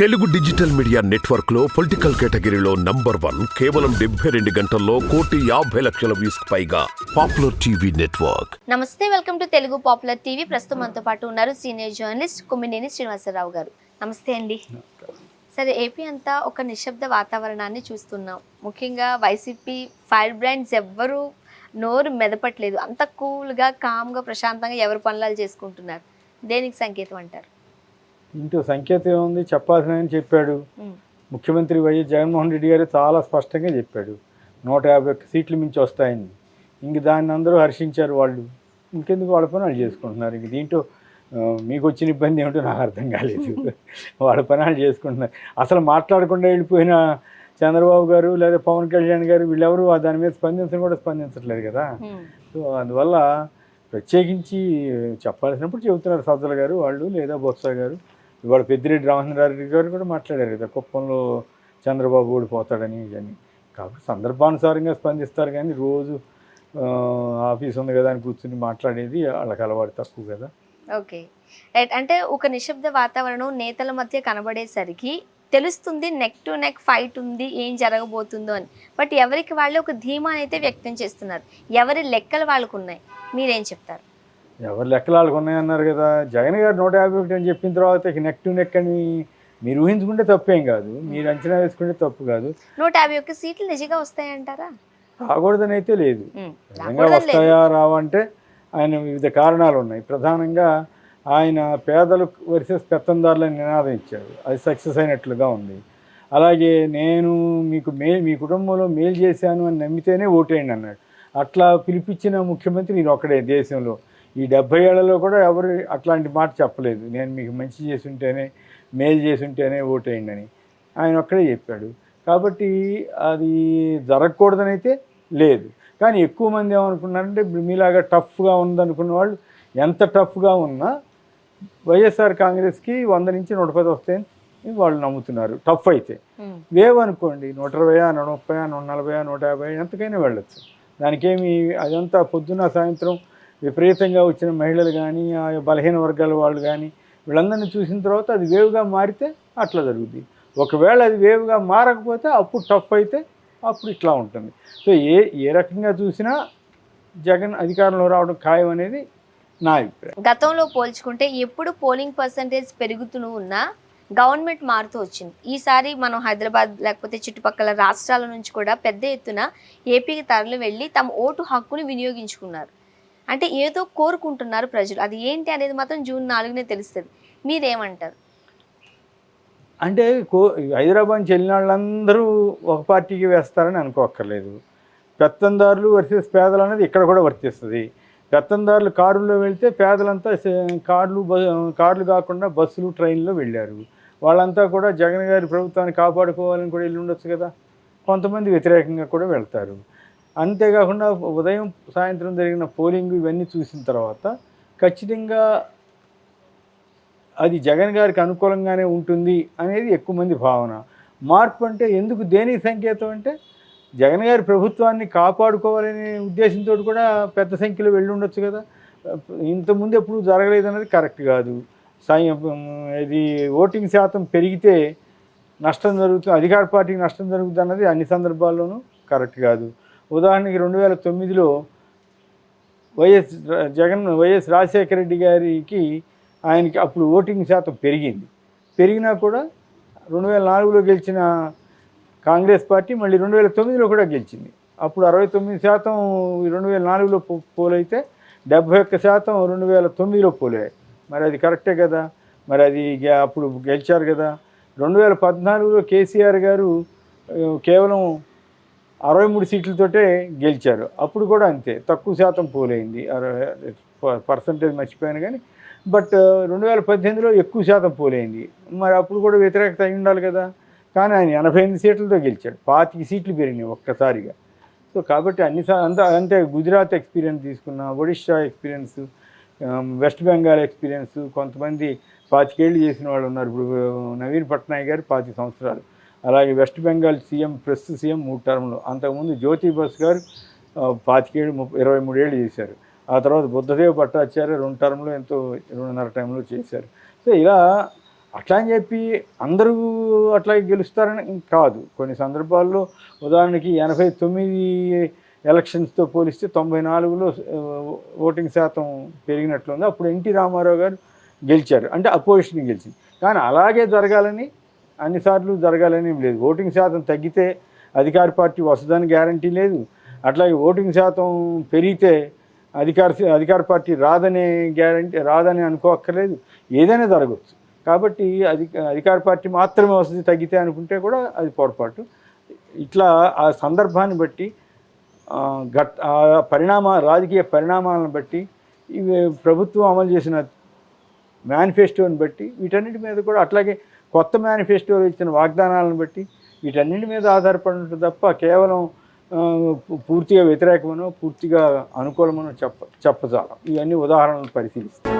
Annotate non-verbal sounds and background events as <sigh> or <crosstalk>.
Telugu digital media నెట్వర్క్లో political కేటగిరీలో number one కేవలం డెబ్బై రెండు గంటల్లో కోటి యాభై లక్షల వ్యూస్ పైగా popular TV network. Namaste welcome to Telugu popular TV. ప్రస్తుతం మనతో పాటు ఉన్నారు సీనియర్ జర్నలిస్ట్ కుమ్మినేని శ్రీనివాసరావు గారు. నమస్తే అండి. సరే ఏపీ అంతా ఒక నిశ్శబ్ద వాతావరణాన్ని చూస్తున్నాం. ముఖ్యంగా వైసీపీ ఫైర్ బ్రాండ్స్ ఎవ్వరూ నోరు మెదపట్లేదు. అంత కూల్గా కామ్గా ప్రశాంతంగా ఎవరు పనులు చేసుకుంటున్నారు? దేనికి సంకేతం అంటారు? ఇంటూ సంకేతం ఏముంది? చెప్పాల్సిన చెప్పాడు. ముఖ్యమంత్రి వైఎస్ జగన్మోహన్ రెడ్డి గారు చాలా స్పష్టంగా చెప్పాడు. నూట యాభై ఒక్క సీట్లు మించి వస్తాయని. ఇంక దాన్ని అందరూ హర్షించారు వాళ్ళు. ఇంకెందుకు వాళ్ళ పని వాళ్ళు చేసుకుంటున్నారు? ఇంక దీంట్లో మీకు వచ్చిన ఇబ్బంది ఏమిటో నాకు అర్థం కాలేదు. <laughs> వాళ్ళ పని వాళ్ళు చేసుకుంటున్నారు. అసలు మాట్లాడకుండా వెళ్ళిపోయిన చంద్రబాబు గారు లేదా పవన్ కళ్యాణ్ గారు వీళ్ళెవరు? దాని మీద స్పందించడం కూడా స్పందించట్లేదు కదా. సో అందువల్ల ప్రత్యేకించి చెప్పాల్సినప్పుడు చెబుతున్నారు సజ్జల గారు వాళ్ళు లేదా బొత్స గారు. ఇవాళ పెద్దిరెడ్డి రామచంద్రారెడ్డి గారు కూడా మాట్లాడారు కదా కుప్పంలో చంద్రబాబు ఓడిపోతాడని అని కాబట్టి సందర్భానుసారంగా స్పందిస్తారు కానీ రోజు ఆఫీస్ ఉంది కదా అని కూర్చుని మాట్లాడేది వాళ్ళకి అలవాటు తక్కువ కదా. ఓకే. రైట్ అంటే ఒక నిశ్శబ్ద వాతావరణం నేతల మధ్య కనబడేసరికి తెలుస్తుంది నెక్ టు నెక్ ఫైట్ ఉంది ఏం జరగబోతుందో అని. బట్ ఎవరికి వాళ్ళు ఒక ధీమానైతే అయితే వ్యక్తం చేస్తున్నారు. ఎవరి లెక్కలు వాళ్ళకు ఉన్నాయి? మీరేం చెప్తారు? ఎవరు లెక్కలు వాళ్ళకు ఉన్నాయన్నారు కదా. జగన్ గారు నూట యాభై ఒకటి అని చెప్పిన తర్వాత ఇక నెక్ టు నెక్ అని మీరు ఊహించుకుంటే తప్పేం కాదు. మీరు అంచనా వేసుకుంటే తప్పు కాదు. నూట యాభై ఒక్క సీట్లు నిజంగా వస్తాయంటారా? రాకూడదని అయితే లేదు. నిజంగా. వస్తాయా రావంటే ఆయన వివిధ కారణాలు ఉన్నాయి. ప్రధానంగా ఆయన పేదలు వర్సెస్ పెత్తందారులని నినాదం ఇచ్చారు. అది సక్సెస్ అయినట్లుగా ఉంది. అలాగే నేను మీకు మే మీ కుటుంబంలో మేలు చేశాను అని నమ్మితేనే ఓటేయండి అన్నాడు. అట్లా పిలిపించిన ముఖ్యమంత్రి నేను ఒక్కడే దేశంలో. ఈ డెబ్బై ఏళ్ళలో కూడా ఎవరు అట్లాంటి మాట చెప్పలేదు. నేను మీకు మంచి చేసి ఉంటేనే మేలు చేసి ఉంటేనే ఓటేయండి అని. ఆయన ఒక్కడే చెప్పాడు. కాబట్టి అది జరగకూడదని అయితే లేదు. కానీ ఎక్కువ మంది ఏమనుకున్నారంటే ఇప్పుడు మీలాగా టఫ్గా ఉందనుకున్న వాళ్ళు ఎంత టఫ్గా ఉన్నా వైఎస్ఆర్ కాంగ్రెస్కి వంద నుంచి నూట పది వస్తాయని వాళ్ళు నమ్ముతున్నారు. టఫ్ అయితే. వేవ్ అనుకోండి నూట ఇరవై నూట ముప్పై నూట నలభై నూట యాభై ఎంతకైనా వెళ్ళొచ్చు. దానికేమి అదంతా పొద్దున్న సాయంత్రం విపరీతంగా వచ్చిన మహిళలు కానీ ఆ బలహీన వర్గాల వాళ్ళు కానీ వీళ్ళందరినీ చూసిన తర్వాత అది వేవ్గా మారితే అట్లా జరుగుద్ది. ఒకవేళ అది వేవ్గా మారకపోతే అప్పుడు టఫ్ అయితే అప్పుడు ఇట్లా ఉంటుంది. సో ఏ ఏ రకంగా చూసినా జగన్ అధికారంలో రావడం ఖాయం అనేది నా అభిప్రాయం. గతంలో పోల్చుకుంటే ఎప్పుడు పోలింగ్ పర్సంటేజ్ పెరుగుతూ ఉన్నా గవర్నమెంట్ మారుతూ వచ్చింది. ఈసారి మనం హైదరాబాద్ లేకపోతే చుట్టుపక్కల రాష్ట్రాల నుంచి కూడా పెద్ద ఎత్తున ఏపీకి తరలి వెళ్ళి తమ ఓటు హక్కుని వినియోగించుకున్నారు. అంటే ఏదో కోరుకుంటున్నారు ప్రజలు. అది ఏంటి అనేది మాత్రం జూన్ నాలుగునే తెలుస్తుంది. మీరేమంటారు? అంటే కో హైదరాబాద్ నుంచి వెళ్ళిన వాళ్ళందరూ ఒక పార్టీకి వేస్తారని అనుకోక్కర్లేదు. పెత్తందారులు వర్సెస్ పేదలు అనేది ఇక్కడ కూడా వర్తిస్తుంది. పెత్తందారులు కారులో వెళ్తే పేదలంతా కార్లు బ- కార్లు కాకుండా బస్సులు ట్రైన్లో వెళ్ళారు. వాళ్ళంతా కూడా జగన్ గారి ప్రభుత్వాన్ని కాపాడుకోవాలని కూడా వెళ్ళి ఉండొచ్చు కదా. కొంతమంది వ్యతిరేకంగా కూడా వెళ్తారు. అంతేకాకుండా ఉదయం సాయంత్రం జరిగిన పోలింగ్ ఇవన్నీ చూసిన తర్వాత ఖచ్చితంగా అది జగన్ గారికి అనుకూలంగానే ఉంటుంది అనేది ఎక్కువ మంది భావన. మార్పు అంటే ఎందుకు దేనికి సంకేతం అంటే జగన్ గారి ప్రభుత్వాన్ని కాపాడుకోవాలనే ఉద్దేశంతో కూడా పెద్ద సంఖ్యలో వెళ్ళి ఉండొచ్చు కదా. ఇంతకుముందు ఎప్పుడు జరగలేదు అనేది కరెక్ట్ కాదు. సాయం ఇది ఓటింగ్ శాతం పెరిగితే నష్టం జరుగుతుంది అధికార పార్టీకి నష్టం జరుగుతుంది అన్నది అన్ని సందర్భాల్లోనూ కరెక్ట్ కాదు. ఉదాహరణకి రెండు వేల తొమ్మిదిలో Y S Jagan Y S Rajasekhara Reddy గారికి ఆయనకి అప్పుడు ఓటింగ్ శాతం పెరిగింది. పెరిగినా కూడా రెండు వేల నాలుగులో గెలిచిన కాంగ్రెస్ పార్టీ మళ్ళీ రెండు వేల తొమ్మిదిలో కూడా గెలిచింది. అప్పుడు అరవై తొమ్మిది శాతం రెండు వేల నాలుగులో పో- పోలైతే డెబ్భై ఒక్క శాతం రెండు వేల తొమ్మిదిలో పోలాయి మరి అది కరెక్టే కదా? మరి అది గె- అప్పుడు గెలిచారు కదా? రెండు వేల పద్నాలుగులో కేసీఆర్ గారు కేవలం అరవై మూడు సీట్లతోటే గెలిచారు. అప్పుడు కూడా అంతే. తక్కువ శాతం పోలైంది. పర్సంటేజ్ మర్చిపోయాను కానీ బట్ రెండు వేల పద్దెనిమిదిలో ఎక్కువ శాతం పోలైంది. మరి అప్పుడు కూడా వ్యతిరేకత అయి ఉండాలి కదా. కానీ ఆయన ఎనభై ఎనిమిది సీట్లతో గెలిచాడు. పాతిక సీట్లు పెరిగినాయి ఒక్కసారిగా. సో కాబట్టి అన్ని సా- అంత అంటే గుజరాత్ ఎక్స్పీరియన్స్ తీసుకున్న Odisha experience West Bengal experience కొంతమంది పాతికేళ్ళు చేసిన వాళ్ళు ఉన్నారు. ఇప్పుడు నవీన్ పట్నాయక్ గారు పాతి సంవత్సరాలు. అలాగే West Bengal CM press CM మూడు టర్మ్లు. అంతకుముందు జ్యోతి బస్ గారు ఆ, పాతికేళ్ళు ముప్పై ఇరవై మూడేళ్ళు చేశారు. ఆ తర్వాత బుద్ధదేవ్ భట్టాచార్య రెండు టర్మ్లో ఎంతో రెండున్నర టైంలో చేశారు. సో ఇలా అట్లా అని చెప్పి అందరూ అట్లాగే గెలుస్తారని కాదు. కొన్ని సందర్భాల్లో ఉదాహరణకి ఎనభై తొమ్మిది ఎలక్షన్స్తో పోలిస్తే తొంభై నాలుగులో ఓటింగ్ శాతం పెరిగినట్లుంది. అప్పుడు ఎన్టీ రామారావు గారు గెలిచారు. అంటే అపోజిషన్ గెలిచింది. కానీ అలాగే జరగాలని అన్నిసార్లు జరగాలని లేదు. ఓటింగ్ శాతం తగ్గితే అధికార పార్టీ వస్తుందని గ్యారంటీ లేదు. అట్లాగే ఓటింగ్ శాతం పెరిగితే అధికార అధికార పార్టీ రాదనే గ్యారంటీ రాదని అనుకోక్కర్లేదు. ఏదైనా జరగవచ్చు కాబట్టి అధిక అధికార పార్టీ మాత్రమే వస్తుంది తగ్గితే అనుకుంటే కూడా అది పొరపాటు. ఇట్లా ఆ సందర్భాన్ని బట్టి ఘట్ గట్ పరిణామ రాజకీయ పరిణామాలను బట్టి ఇవి ప్రభుత్వం అమలు చేసిన మేనిఫెస్టోని బట్టి వీటన్నిటి మీద కూడా అట్లాగే కొత్త మేనిఫెస్టోలో ఇచ్చిన వాగ్దానాలను బట్టి వీటన్నిటి మీద ఆధారపడి ఉంటుంది తప్ప కేవలం పూర్తిగా వ్యతిరేకమనో పూర్తిగా అనుకూలమనో చెప్ప చెప్పజాలం. ఇవన్నీ ఉదాహరణలు పరిశీలిస్తాం.